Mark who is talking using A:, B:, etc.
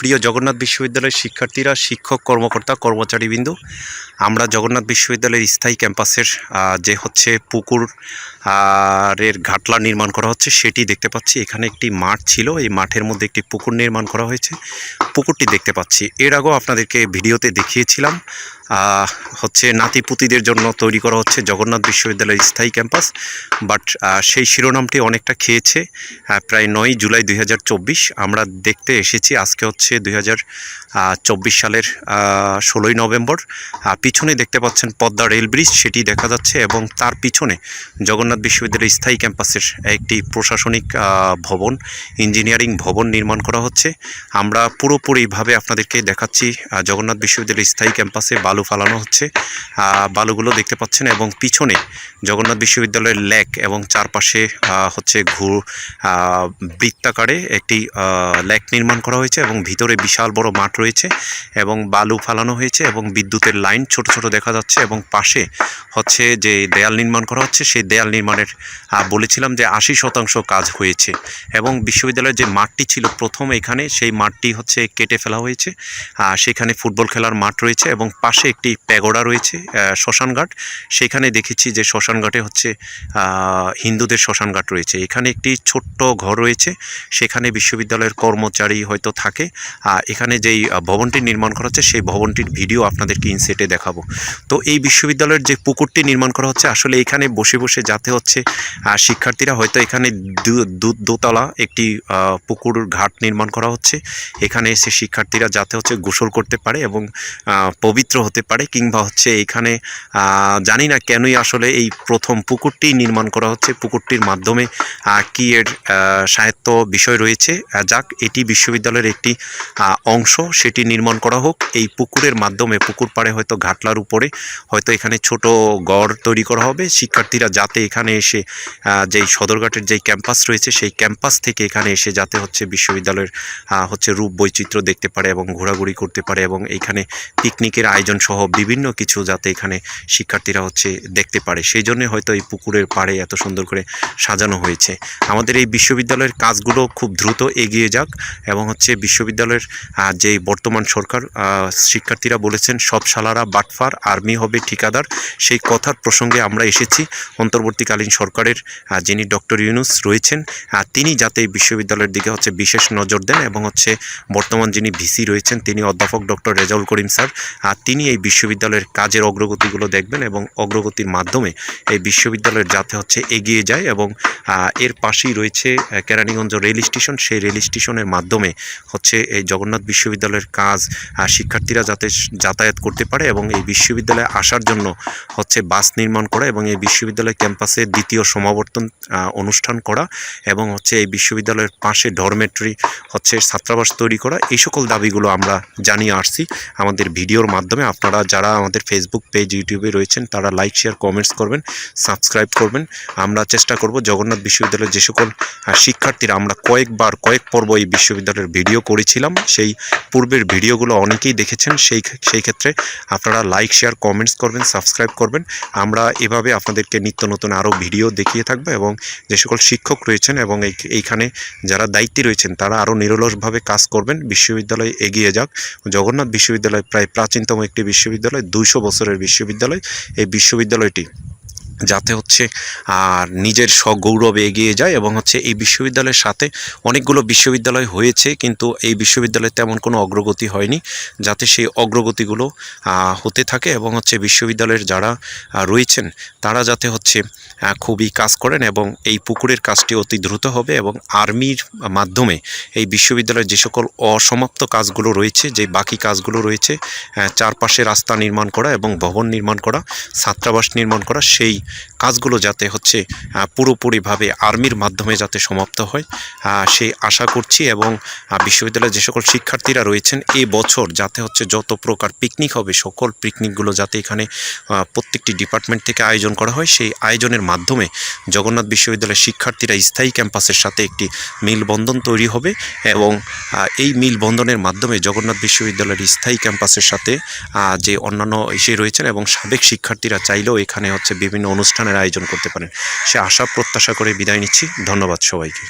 A: প্রিয় জগন্নাথ বিশ্ববিদ্যালয়ের শিক্ষার্থীরা, শিক্ষক, কর্মকর্তা, কর্মচারীবৃন্দ, আমরা জগন্নাথ বিশ্ববিদ্যালয়ের স্থায়ী ক্যাম্পাসের যে হচ্ছে পুকুর এর ঘাটলা নির্মাণ করা হচ্ছে, সেটি দেখতে পাচ্ছি। এখানে একটি মাঠ ছিল, এই মাঠের মধ্যে একটি পুকুর নির্মাণ করা হয়েছে। পুকুরটি দেখতে পাচ্ছি। এর আগেও আপনাদেরকে ভিডিওতে দেখিয়েছিলাম হচ্ছে নাতিপুতিদের জন্য তৈরি করা হচ্ছে জগন্নাথ বিশ্ববিদ্যালয়ের স্থায়ী ক্যাম্পাস। বাট সেই শিরোনামটি অনেকটা খেয়েছে প্রায় নয় জুলাই দুই হাজার চব্বিশ। আমরা দেখতে এসেছি আজকে হচ্ছে দুই সালের ষোলোই নভেম্বর। পিছনে দেখতে পাচ্ছেন পদ্মা রেল ব্রিজ, সেটি দেখা যাচ্ছে এবং তার পিছনে জগন্নাথ বিশ্ববিদ্যালয়ের স্থায়ী ক্যাম্পাসের একটি প্রশাসনিক ভবন, ইঞ্জিনিয়ারিং ভবন নির্মাণ করা হচ্ছে। আমরা পুরোপুরিভাবে আপনাদেরকে দেখাচ্ছি জগন্নাথ বিশ্ববিদ্যালয়ের স্থায়ী ক্যাম্পাসে বালু ফালানো হচ্ছে। বালুগুলো দেখতে পাচ্ছেন এবং পিছনে জগন্নাথ বিশ্ববিদ্যালয়ের ল্যাক এবং চারপাশে হচ্ছে ঘু আহ, বৃত্তাকারে একটি ল্যাক নির্মাণ করা হয়েছে এবং ভিতরে বিশাল বড় মাঠ রয়েছে এবং বালু ফালানো হয়েছে এবং বিদ্যুতের লাইন ছোট ছোট দেখা যাচ্ছে এবং পাশে হচ্ছে যে দেয়াল নির্মাণ করা হচ্ছে সেই দেয়াল নির্মাণের বলেছিলাম যে আশি শতাংশ কাজ হয়েছে এবং বিশ্ববিদ্যালয়ের যে মাঠটি ছিল প্রথম এখানে সেই মাঠটি হচ্ছে কেটে ফেলা হয়েছে। সেখানে ফুটবল খেলার মাঠ রয়েছে এবং পাশে একটি প্যাগোডা রয়েছে শ্মশানঘাট। সেখানে দেখেছি যে শ্মশানঘাটে হচ্ছে হিন্দুদের শ্মশানঘাট রয়েছে। এখানে একটি ছোট্ট ঘর রয়েছে। সেখানে বিশ্ববিদ্যালয়ের কর্মচারী হয়তো থাকে। এখানে যেই ভবনটি নির্মাণ করা হচ্ছে, সেই ভবনটির ভিডিও আপনাদেরকে ইনসেটে দেখাবো। তো এই বিশ্ববিদ্যালয়ের যে পুকুরটি নির্মাণ করা হচ্ছে, আসলে এখানে বসে বসে যাতে হচ্ছে শিক্ষার্থীরা হয়তো এখানে দোতলা একটি পুকুর ঘাট নির্মাণ করা হচ্ছে। এখানে এসে শিক্ষার্থীরা যাতে হচ্ছে গোসল করতে পারে এবং পবিত্র হতে পারে কিংবা হচ্ছে এখানে আহ, জানি না কেনই আসলে এই প্রথম পুকুরটি নির্মাণ করা হচ্ছে। পুকুরটির মাধ্যমে কি এর সাহিত্য বিষয় রয়েছে। যাক এটি বিশ্ববিদ্যালয়ের একটি অংশ। সেটি নির্মাণ করা হোক। এই পুকুরের মাধ্যমে পুকুর পাড়ে হয়তো ঘাটলার উপরে হয়তো এখানে ছোট গড় তৈরি করা হবে। শিক্ষার্থীরা যাতে এখানে এসে যেই সদরঘাটের যেই ক্যাম্পাস রয়েছে সেই ক্যাম্পাস থেকে এখানে এসে যাতে হচ্ছে বিশ্ববিদ্যালয়ের হচ্ছে রূপ বৈচিত্র্য দেখতে পারে এবং ঘোরাঘুরি করতে পারে এবং এইখানে পিকনিকের আয়োজন সহ বিভিন্ন কিছু যাতে এখানে শিক্ষার্থীরা হচ্ছে দেখতে পারে। সেই জন্য হয়তো এই পুকুরের পাড়ে এত সুন্দর করে সাজানো হয়েছে। আমাদের এই বিশ্ববিদ্যালয়ের কাজগুলো খুব দ্রুত এগিয়ে যাক এবং হচ্ছে বিশ্ববিদ্যালয়ের যে বর্তমান সরকার শিক্ষার্থীরা বলেছেন, সব শালারা বাটফার, আর্মি হবে ঠিকাদার। সেই কথার প্রসঙ্গে আমরা এসেছি। অন্তর্বর্তীকালীন সরকারের যিনি ডক্টর ইউনুস রয়েছেন তিনি যাতে এই বিশ্ববিদ্যালয়ের দিকে হচ্ছে বিশেষ নজর দেন এবং হচ্ছে বর্তমান যিনি ভিসি রয়েছেন, তিনি অধ্যাপক ডক্টর রেজাউল করিম স্যার তিনি এই বিশ্ববিদ্যালয়ের কাজের অগ্রগতিগুলো দেখবেন এবং অগ্রগতির মাধ্যমে এই বিশ্ববিদ্যালয়ের যাতে হচ্ছে এগিয়ে যায় এবং এর পাশেই রয়েছে কেরানীগঞ্জ রেল স্টেশন। সেই রেল স্টেশনের মাধ্যমে হচ্ছে এই জগন্নাথ বিশ্ববিদ্যালয়ের কাজ শিক্ষার্থীরা যাতে যাতায়াত করতে পারে এবং এই বিশ্ববিদ্যালয়ে আসার জন্য হচ্ছে বাস নির্মাণ করা এবং এই বিশ্ববিদ্যালয় ক্যাম্পাসে দ্বিতীয় সমাবর্তন অনুষ্ঠান করা এবং হচ্ছে এই বিশ্ববিদ্যালয়ের পাশে ডরমেটরি হচ্ছে ছাত্রাবাস তৈরি করা। এই সকল দাবিগুলো আমরা জানিয়ে আসছি। আমাদের ভিডিওর মাধ্যমে আপনারা যারা আমাদের ফেসবুক পেজ ইউটিউবে রয়েছেন, তারা লাইক শেয়ার কমেন্টস করবেন সাবস্ক্রাইব করবেন। আমরা চেষ্টা করব জগন্নাথ বিশ্ববিদ্যালয়ের যে সকল শিক্ষার্থীরা আমরা কয়েকবার, কয়েক পর্ব এই বিশ্ববিদ্যালয়ের ভিডিও করেছিলাম। সেই পূর্বের ভিডিওগুলো অনেকেই দেখেছেন। সেই সেই ক্ষেত্রে আপনারা লাইক শেয়ার কমেন্টস করবেন সাবস্ক্রাইব করবেন। আমরা এভাবে আপনাদেরকে নিত্য নতুন আরও ভিডিও দেখিয়ে থাকব এবং যে সকল শিক্ষক রয়েছেন এবং এই- এইখানে যারা দায়িত্বে রয়েছেন, তারা আরও নিরলসভাবে কাজ করবেন। বিশ্ববিদ্যালয় এগিয়ে যাক। জগন্নাথ বিশ্ববিদ্যালয় প্রায় প্রাচীনতম একটি বিশ্ববিদ্যালয় দুইশো বছরের বিশ্ববিদ্যালয় এই বিশ্ববিদ্যালয়টি। যাতে হচ্ছে, আর নিজের স্বগৌরবে এগিয়ে যায় এবং হচ্ছে এই বিশ্ববিদ্যালয়ের সাথে অনেকগুলো বিশ্ববিদ্যালয় হয়েছে, কিন্তু এই বিশ্ববিদ্যালয়ে তেমন কোনো অগ্রগতি হয়নি, যাতে সেই অগ্রগতিগুলো হতে থাকে এবং হচ্ছে বিশ্ববিদ্যালয়ের যারা রয়েছেন, তারা যাতে হচ্ছে খুবই কাজ করেন এবং এই পুকুরের কাজটি অতি দ্রুত হবে এবং আর্মির মাধ্যমে এই বিশ্ববিদ্যালয়ের যে সকল অসমাপ্ত কাজগুলো রয়েছে, যে বাকি কাজগুলো রয়েছে চারপাশে রাস্তা নির্মাণ করা এবং ভবন নির্মাণ করা, ছাত্রাবাস নির্মাণ করা, সেই কাজগুলো যাতে হচ্ছে পুরোপুরিভাবে আর্মির মাধ্যমে যাতে সমাপ্ত হয়। সেই আশা করছি এবং বিশ্ববিদ্যালয়ের যে সকল শিক্ষার্থীরা রয়েছেন, এই বছর যাতে হচ্ছে যত প্রকার পিকনিক হবে, সকল পিকনিকগুলো যাতে এখানে প্রত্যেকটি ডিপার্টমেন্ট থেকে আয়োজন করা হয়, সেই আয়োজনের মাধ্যমে জগন্নাথ বিশ্ববিদ্যালয়ের শিক্ষার্থীরা স্থায়ী ক্যাম্পাসের সাথে একটি মেলবন্ধন তৈরি হবে এবং এই মেলবন্ধনের মাধ্যমে জগন্নাথ বিশ্ববিদ্যালয়ের স্থায়ী ক্যাম্পাসের সাথে যে অন্যান্য এসে রয়েছেন এবং সাবেক শিক্ষার্থীরা চাইলেও এখানে হচ্ছে বিভিন্ন অনুষ্ঠানের আয়োজন করতে পারেন। সে আশা প্রত্যাশা করে বিদায় নিচ্ছি। ধন্যবাদ সবাইকে।